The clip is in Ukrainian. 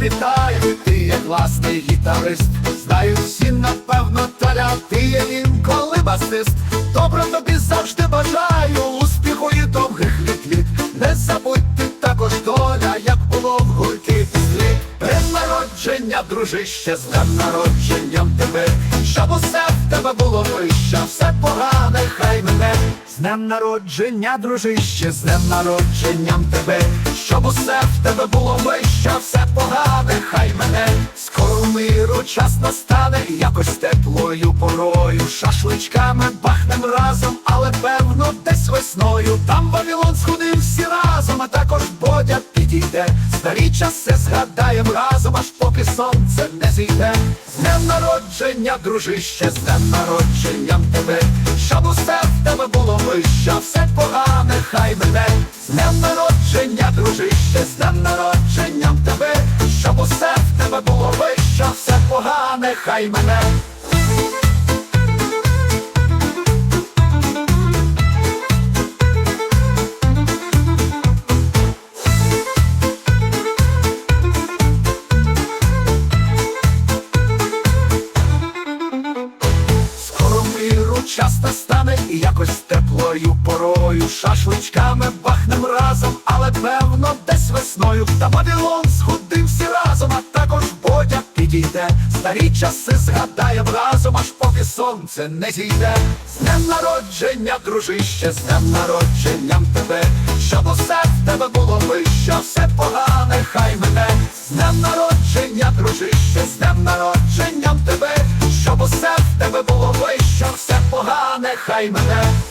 вітаю, ти є класний гітарист. Знаю всі, напевно, таля, ти є інколи басист. Добре тобі завжди бажаю успіху і довгих літ літ. Не забудь ти також доля, як було в гурті післі. День народження, дружище, з днем народженням тебе, щоб усе днем народження, дружище, з днем народженням тебе, щоб усе в тебе було вище, все погане, хай мене. Скоро миру час настане, якось теплою порою, шашличками бахнем разом, але певно десь весною. Там Вавилон сходив всі разом, а також Бодя підійде. Старі часи згадаєм разом, аж поки сонце не зійде. З днем народження, дружище, з днем народженням тебе, щоб усе в тебе було вище, все погане, хай мене. З днем народження, дружище, з днем народженням тебе, щоб усе в тебе було вище, все погане, хай мене. Скоро миру час настане і якось теплою порою. Шашличками бахнем разом, але певно десь весною. Та Вавилон сходив всі разом, а також Бодя підійде. Старі часи згадаєм разом, аж поки сонце не зійде. З днем народження, дружище, з днем народженням тебе. Щоб усе в тебе було вище, все погане, хай мене. З днем народження, дружище, з днем народженням тебе. Щоб усе в тебе було вище, все погане, хай мене.